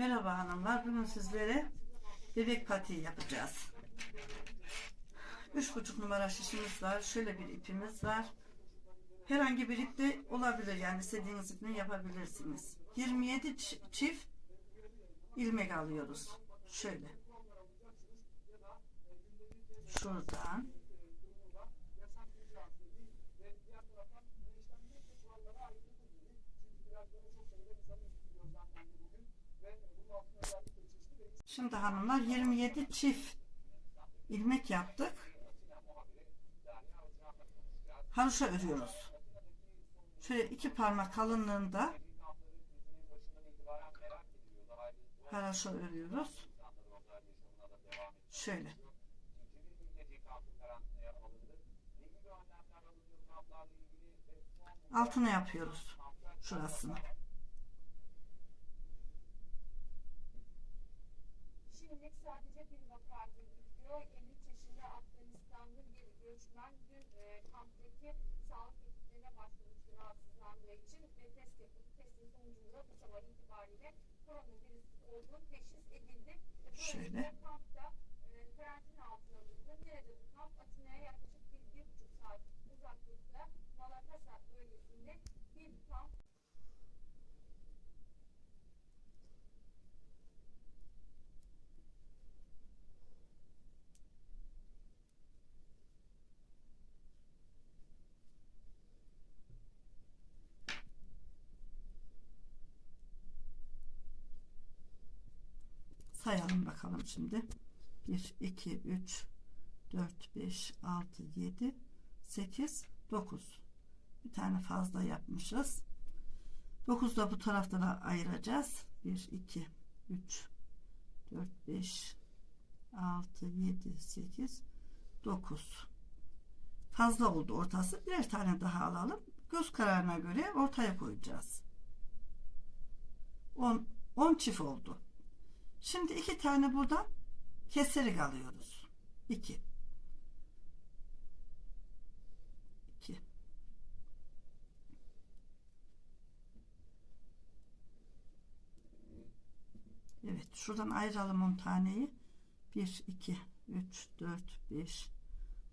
Merhaba hanımlar. Bugün sizlere bebek patiği yapacağız. 3,5 numara şişimiz var. Şöyle bir ipimiz var. Herhangi bir ip de olabilir. Yani istediğiniz iple yapabilirsiniz. 27 ç- çift ilmek alıyoruz. Şöyle. Şuradan. Şimdi hanımlar 27 çift ilmek yaptık. Haroşa örüyoruz. Şöyle iki parmak kalınlığında haroşa örüyoruz. Şöyle. Altına yapıyoruz şurasını. Sadece bir vaka gözüküyor. 53 yaşında Afganistanlı bir göçmen dün e, kamptaki sağlık ekiplerine başvurmuştu rahatsızlandığı için ve test yapıp testin sonucunda bu sabah itibariyle koronavirüs olduğu teşhis edildi. Şöyle. böylelikle kampta e, karantina altına alındı. Nerede bu kamp? Atina'ya yaklaşık bir, bir buçuk saat uzaklıkta Malakasa bölgesinde bir kamp Sayalım bakalım şimdi. 1, 2, 3, 4, 5, 6, 7, 8, 9. Bir tane fazla yapmışız. 9 da bu taraftan ayıracağız. 1, 2, 3, 4, 5, 6, 7, 8, 9. Fazla oldu ortası. Birer tane daha alalım. Göz kararına göre ortaya koyacağız. 10, 10 çift oldu. Şimdi iki tane buradan keserek alıyoruz. İki. İki. Evet, şuradan ayıralım 10 taneyi. 1, 2, 3, 4, 5,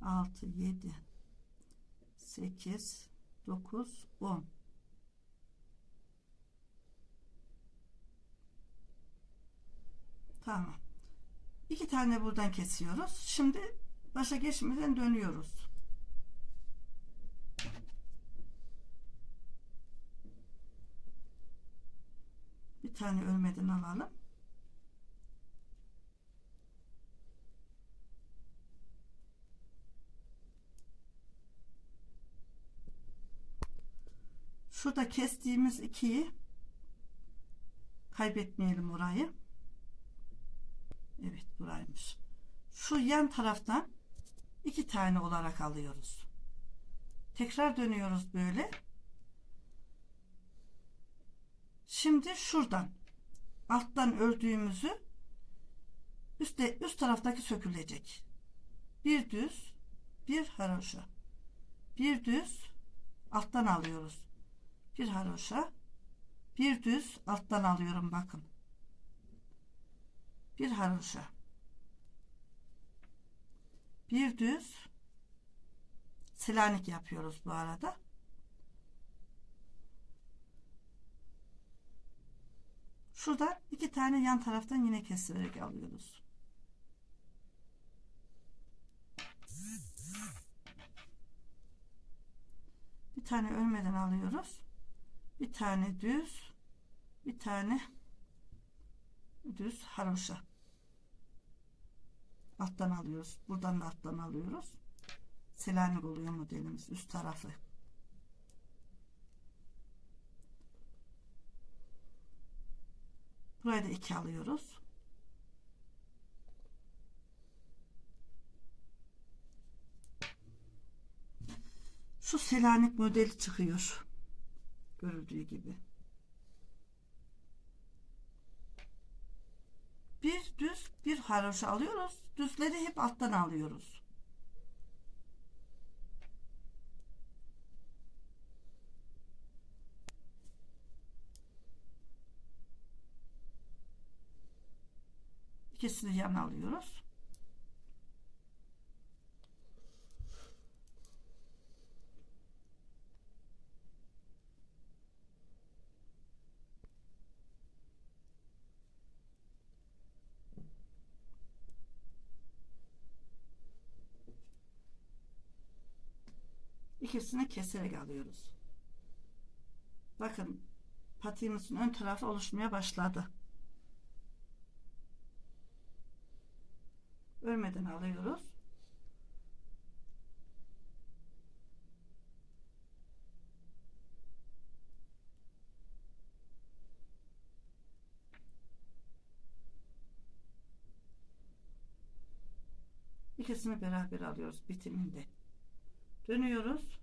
6, 7, 8, 9, 10. Tamam. İki tane buradan kesiyoruz. Şimdi başa geçmeden dönüyoruz. Bir tane ölmeden alalım. Şurada kestiğimiz ikiyi kaybetmeyelim orayı. Evet buraymış. Şu yan taraftan iki tane olarak alıyoruz. Tekrar dönüyoruz böyle. Şimdi şuradan alttan ördüğümüzü üstte üst taraftaki sökülecek. Bir düz, bir haroşa. Bir düz alttan alıyoruz. Bir haroşa, bir düz alttan alıyorum bakın bir haroşa bir düz silanik yapıyoruz bu arada. Şuradan iki tane yan taraftan yine keserek alıyoruz. Bir tane ölmeden alıyoruz. Bir tane düz bir tane düz haroşa. Alttan alıyoruz buradan da alttan alıyoruz. Selanik oluyor modelimiz üst tarafı. Burayı da iki alıyoruz. Şu selanik modeli çıkıyor görüldüğü gibi bir düz bir haroşa alıyoruz. Düzleri hep alttan alıyoruz. İkisini yan alıyoruz. İkisini keserek alıyoruz. Bakın patiğimizin ön tarafı oluşmaya başladı. Örmeden alıyoruz. İkisini beraber alıyoruz bitiminde. Dönüyoruz.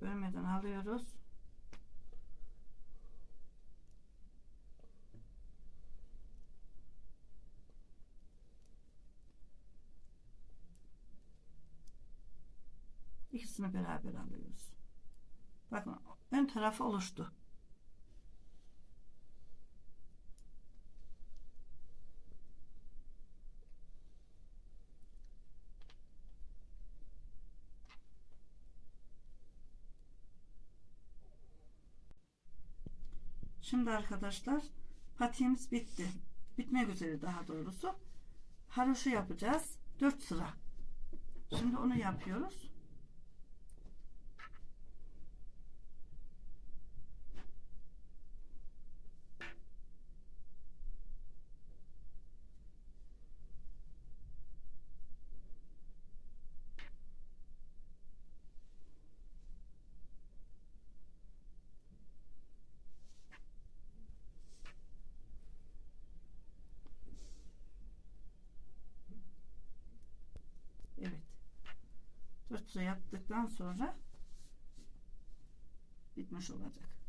Bölmeden alıyoruz. İkisini beraber alıyoruz. Bakın ön tarafı oluştu. Şimdi arkadaşlar patiğimiz bitti. Bitmek üzere daha doğrusu. Haroşa yapacağız. 4 sıra. Şimdi onu yapıyoruz. Evet. 4 sıra yaptıktan sonra bitmiş olacak.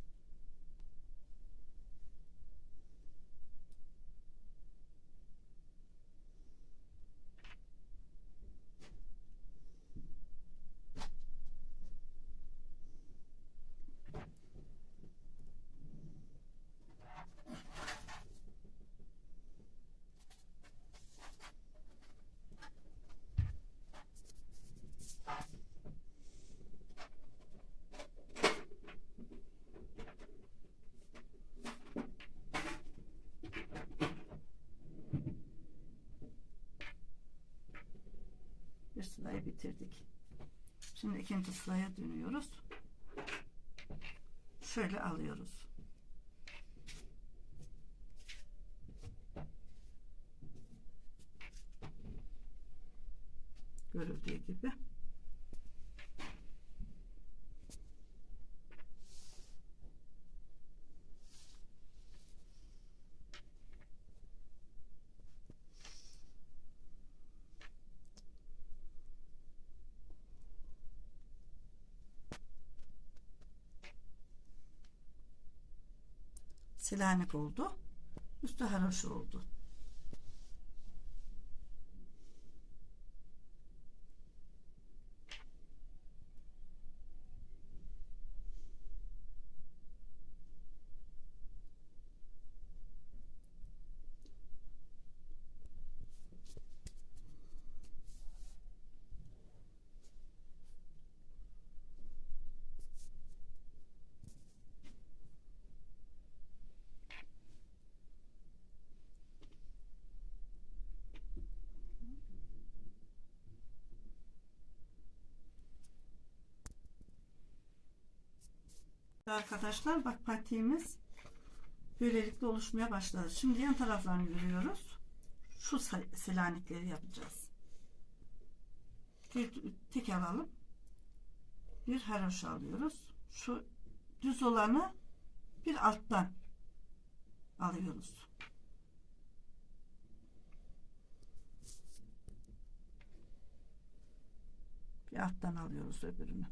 Bir sırayı bitirdik. Şimdi ikinci sıraya dönüyoruz. Şöyle alıyoruz. Görüldüğü gibi. Selanik oldu. Üstü haroşa oldu. Arkadaşlar bak patiğimiz böylelikle oluşmaya başladı. Şimdi yan taraflarını görüyoruz. Şu selanikleri yapacağız. Bir tek alalım. Bir haroşa alıyoruz. Şu düz olanı bir alttan alıyoruz. Bir alttan alıyoruz öbürünü.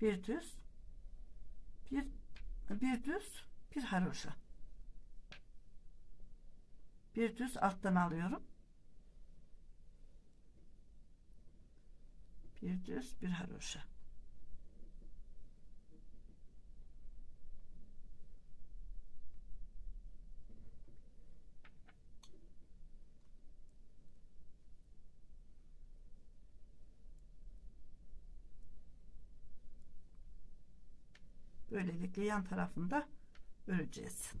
Bir düz bir bir düz bir haroşa. Bir düz alttan alıyorum. Bir düz bir haroşa Böylelikle yan tarafında öreceğiz.